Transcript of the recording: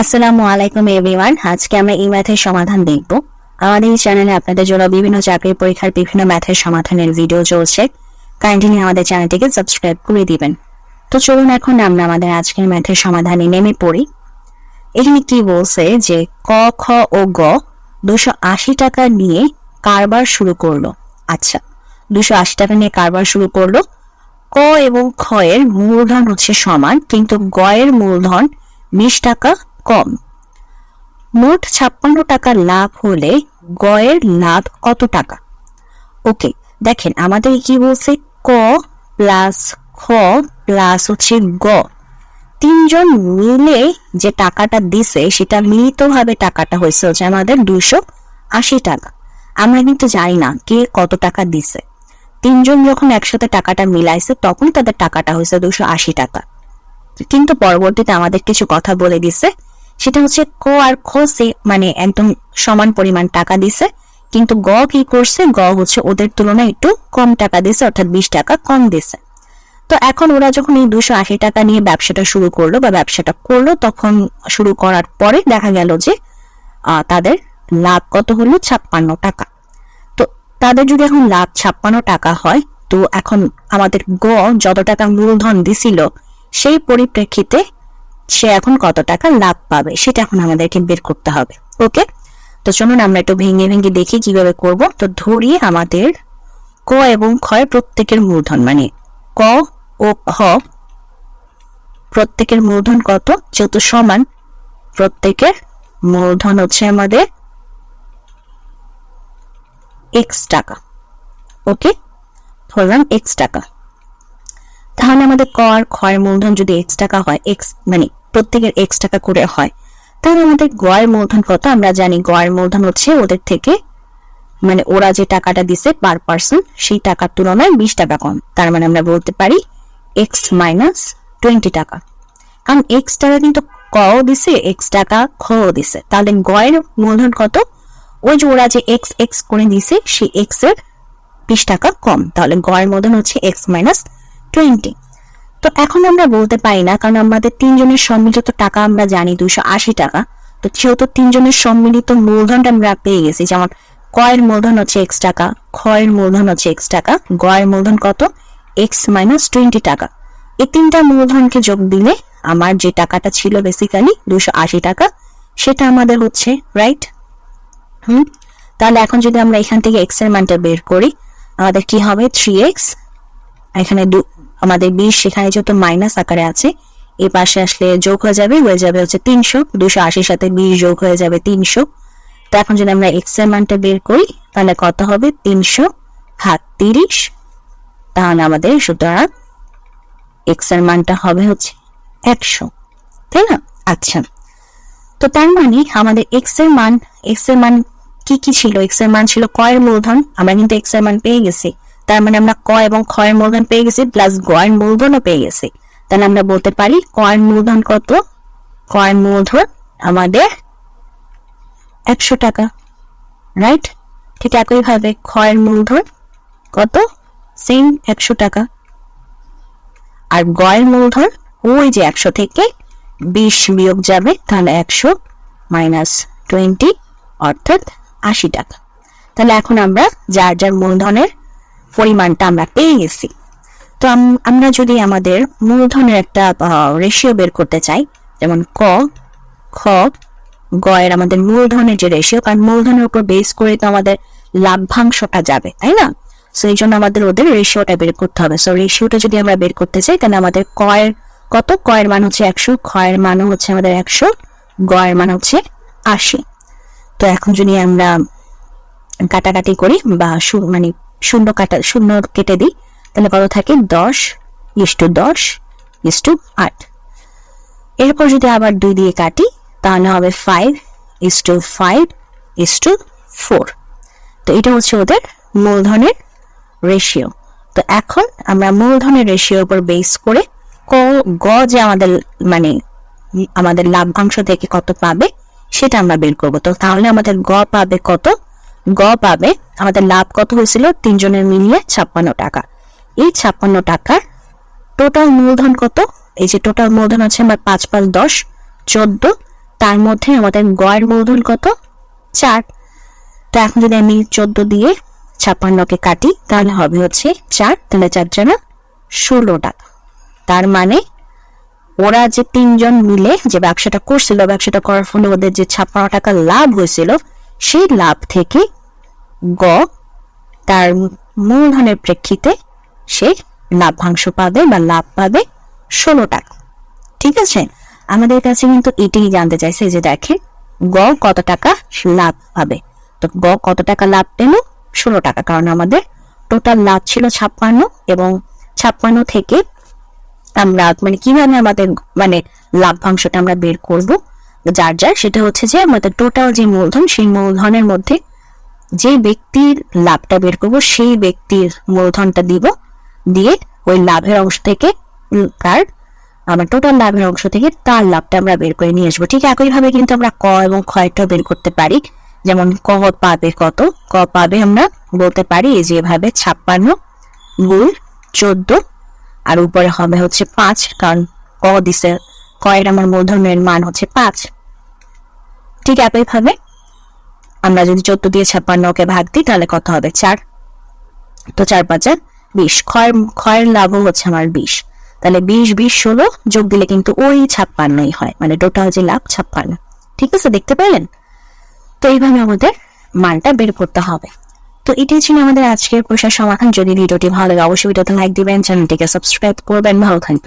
আসসালামু আলাইকুম এভরিওয়ান আজকে আমরা এই ম্যাথের সমাধান দেখব। আমাদের এই চ্যানেলে আপনাদের জন্য বিভিন্ন চাকরির পরীক্ষার বিভিন্ন ম্যাথের সমাধানের ভিডিও চলছে। কাইন্ডলি আমাদের চ্যানেলটিকে সাবস্ক্রাইব করে দিবেন। তো চলুন এখন আমরা আমাদের আজকের ম্যাথের সমাধানে নেমে পড়ি। এখানে কি বলছে যে ক, খ ও গ দুশো আশি টাকা নিয়ে কারবার শুরু করল। আচ্ছা দুশো আশি টাকা নিয়ে কারবার শুরু করল। ক এবং খ এর মূলধন হচ্ছে সমান, কিন্তু গ এর মূলধন বিশ টাকা কম। মোট ছাপ্পান্ন টাকা লাভ হলে গয়ের লাভ কত টাকা? ওকে দেখেন, আমাদের কি বলছে? ক প্লাস খ প্লাস হচ্ছে গ। তিনজন মিলে যে টাকাটা দিছে, সেটা মিলিতভাবে টাকাটা হয়েছে হচ্ছে আমাদের দুশো আশি টাকা। আমরা কিন্তু জানি না কে কত টাকা দিছে। তিনজন যখন একসাথে টাকাটা মিলাইছে তখন তাদের টাকাটা হয়েছে দুশো আশি টাকা। কিন্তু পরবর্তীতে আমাদের কিছু কথা বলে দিছে সেটা হচ্ছে ক আর খ সে মানে একদম সমান পরিমাণ টাকা দিছে, কিন্তু গ কি করছে? গ হচ্ছে ওদের তুলনায় একটু কম টাকা দিছে, অর্থাৎ বিশ টাকা কম দিছে। তো এখন ওরা যখন এই দুশো আশি টাকা নিয়ে ব্যবসাটা শুরু করল বা ব্যবসাটা করল, তখন শুরু করার পরে দেখা গেল যে তাদের লাভ কত হলো? ছাপ্পান্ন টাকা। তো তাদের যদি এখন লাভ ছাপ্পান্ন টাকা হয়, তো এখন আমাদের গ যত টাকা মূলধন দিছিল, সেই পরিপ্রেক্ষিতে সে এখন কত টাকা লাভ পাবে সেটা এখন আমাদেরকে বের করতে হবে। ওকে? তো চলুন আমরা একটু ভেঙে ভেঙে দেখি কীভাবে করব। তো ধরি আমাদের ক এবং ক্ষয় প্রত্যেকের মূলধন মানে ক ও খ প্রত্যেকের মূলধন কত? যেহেতু সমান প্রত্যেকের মূলধন হচ্ছে আমাদের এক্স টাকা। ওকে? ধরলাম এক্স টাকা। তাহলে আমাদের ক আর ক্ষয়ের মূলধন যদি এক্স টাকা হয় এক্স মানে প্রত্যেকের এক্স টাকা করে হয়। তাহলে আমাদের গয়ের মূলধন কত? আমরা জানি গয়ের মূলধন হচ্ছে ওদের থেকে মানে ওরা যে টাকাটা দিছে পার পার্সন সেই টাকার তুলনায় বিশ টাকা কম। তার মানে আমরা বলতে পারি এক্স মাইনাস টোয়েন্টি টাকা। কারণ এক্স টাকা কিন্তু কও দিছে এক্স টাকা খও দিছে। তাহলে গয়ের মূলধন কত? ওই যে ওরা যে এক্স এক্স করে দিছে, সেই এক্সের বিশ টাকা কম। তাহলে গয়ের মূলধন হচ্ছে এক্স মাইনাস টোয়েন্টি তো এখন আমরা বলতে পারি না, কারণ আমাদের তিনজনের সম্মিলিত টাকা আমরা জানি দুশো আশি টাকা। তো যেহেতু তিনজনের সম্মিলিত মূলধনটা আমরা পেয়ে গেছি, যেমন কয়ের মূলধন হচ্ছে এক্স টাকা, ক্ষয়ের মূলধন হচ্ছে এক্স টাকা, গয়ের মূলধন কত? এক্স মাইনাস টোয়েন্টি টাকা। এই তিনটা মূলধনকে যোগ দিলে আমার যে টাকাটা ছিল বেসিক্যালি দুশো আশি টাকা, সেটা আমাদের হচ্ছে রাইট হুম? তাহলে এখন যদি আমরা এখান থেকে এক্সের মানটা বের করি, আমাদের কি হবে? থ্রি এক্স এখানে দু আমাদের বিশ সেখানে যেহেতু মাইনাস আকারে আছে এই পাশে আসলে যোগ হয়ে যাবে হয়ে যাবে হচ্ছে তিনশো, দুশো আশির সাথে বিশ যোগ হয়ে যাবে তিনশো। তো এখন যদি আমরা এক্সের মানটা বের করি, তাহলে কত হবে? তিনশো হাত তিরিশ। তাহলে আমাদের সুতরাং এক্সের মানটা হবে হচ্ছে একশো। তাই না? আচ্ছা। তো তার মানে আমাদের এক্সের মান এক্সের মান কি কি ছিল? এক্সের মান ছিল কয়ের মূলধন। আমরা কিন্তু এক্সের মান পেয়ে গেছি। তার মানে আমরা ক এবং ক্ষয়ের মূলধন পেয়ে গেছি প্লাস গয়ের মূলধনও পেয়ে গেছি। তাহলে আমরা বলতে পারি কয়ের মূলধন কত? কয়ের মূলধন আমাদের একশো টাকা রাইট ঠিক একইভাবে ক্ষয়ের মূলধন কত? সেম একশো টাকা। আর গয়ের মূলধন ওই যে একশো থেকে বিশ বিয়োগ যাবে, তাহলে একশো মাইনাস টোয়েন্টি অর্থাৎ আশি টাকা। তাহলে এখন আমরা যার যার মূলধনের পরিমাণটা আমরা পেয়ে গেছি। তো আমরা যদি আমাদের মূলধনের একটা রেশিও বের করতে চাই, যেমন ক, খ, গয়ের আমাদের মূলধনের যে রেশিও কারণ মূলধনের উপর বেস করে তো আমাদের লাভ্যাংশটা যাবে, তাই না? সো এই জন্য আমাদের ওদের রেশিওটা বের করতে হবে। সো রেশিওটা যদি আমরা বের করতে চাই, তাহলে আমাদের কয়ের কত? কয়ের মান হচ্ছে একশো, ক্ষয়ের মানও হচ্ছে আমাদের একশো, গয়ের মান হচ্ছে আশি। তো এখন যদি আমরা কাটাকাটি করি বা মানে শূন্য কাটা, শূন্য কেটে দিই। তাহলে কত থাকে? দশ, ইস টু দশ, ইস টু আট। এরপর যদি আবার দুই দিয়ে কাটি, তাহলে হবে five is two five is two four তো এটা হচ্ছে ওদের মূলধনের রেশিও তো এখন আমরা মূলধনের রেশিওর উপর বেস করে ক, গ যে আমাদের মানে আমাদের লাভ্যাংশ থেকে কত পাবে, সেটা আমরা বের করব। তো তাহলে আমাদের গ পাবে কত? গ পাবে, আমাদের লাভ কত হয়েছিল? তিনজনের মিলিয়ে ছাপ্পান্ন টাকা। এই ছাপ্পান্ন টাকার টোটাল মূলধন কত? এই যে টোটাল মূলধন আছে আমার পাঁচ পাঁচ দশ, চোদ্দ। তার মধ্যে আমাদের গয়ের মূলধন কত? চার। তো এখন যদি আমি চোদ্দ দিয়ে ছাপ্পান্নকে কাটি, তাহলে হবে হচ্ছে চার, তাহলে চার জানা ষোলো টাকা। তার মানে ওরা যে তিনজন মিলে যে ব্যবসাটা করছিল, ব্যবসাটা করার ফলে ওদের যে ছাপ্পান্ন টাকা লাভ হয়েছিল সেই লাভ থেকে গ, তার মূলধনের প্রেক্ষিতে সে লাভ্যাংশ পাবে বা লাভ পাবে ষোলো টাকা। ঠিক আছে? আমাদের কাছে কিন্তু এটাই জানতে চাইছে যে দেখেন, গ কত টাকা লাভ পাবে তো গ কত টাকা লাভ পেল? ষোলো টাকা। কারণ আমাদের টোটাল লাভ ছিল ছাপ্পান্ন এবং ছাপ্পান্ন থেকে আমরা মানে কীভাবে আমাদের মানে লাভ্যাংশটা আমরা বের করব? যার যার, সেটা হচ্ছে যে আমাদের টোটাল যে মূলধন, সেই মূলধনের মধ্যে যে ব্যক্তির লাভটা বের করব, সেই ব্যক্তির মূলধনটা দিব, দিয়ে ওই লাভের অংশ থেকে তার, আমার টোটাল লাভের অংশ থেকে তার লাভটা আমরা বের করে নিয়ে আসব। ঠিক একইভাবে কিন্তু আমরা ক এবং ক্ষয়টাও বের করতে পারি। যেমন ক পাবে কত? ক পাবে আমরা বলতে পারি এই যেভাবে ছাপ্পান্ন গুণ চোদ্দ, আর উপরে হবে হচ্ছে পাঁচ, কারণ ক দিছে কয়ের আমার মূলধনের মান হচ্ছে পাঁচ। ঠিক একইভাবে আমরা যদি চোদ্দ দিয়ে ছাপ্পান্নকে ভাগ দিই, তাহলে কত হবে? চার। তো চার পাঁচে বিশ। ক্ষয় ক্ষয়ের লাভও হচ্ছে আমার বিশ। তাহলে বিশ বিশ, ষোলো যোগ দিলে কিন্তু ওই ছাপ্পান্নই হয়। মানে টোটাল যে লাভ, ছাপ্পান্ন। ঠিক আছে, দেখতে পেলেন? তো এইভাবে আমাদের মানটা বের করতে হবে। তো এটাই ছিল আমাদের আজকের প্রশ্নের সমাধান। যদি ভিডিওটি ভালো লাগে, অবশ্যই ভিডিওতে লাইক দিবেন, চ্যানেলটিকে সাবস্ক্রাইব করবেন। ভালো থাকবেন।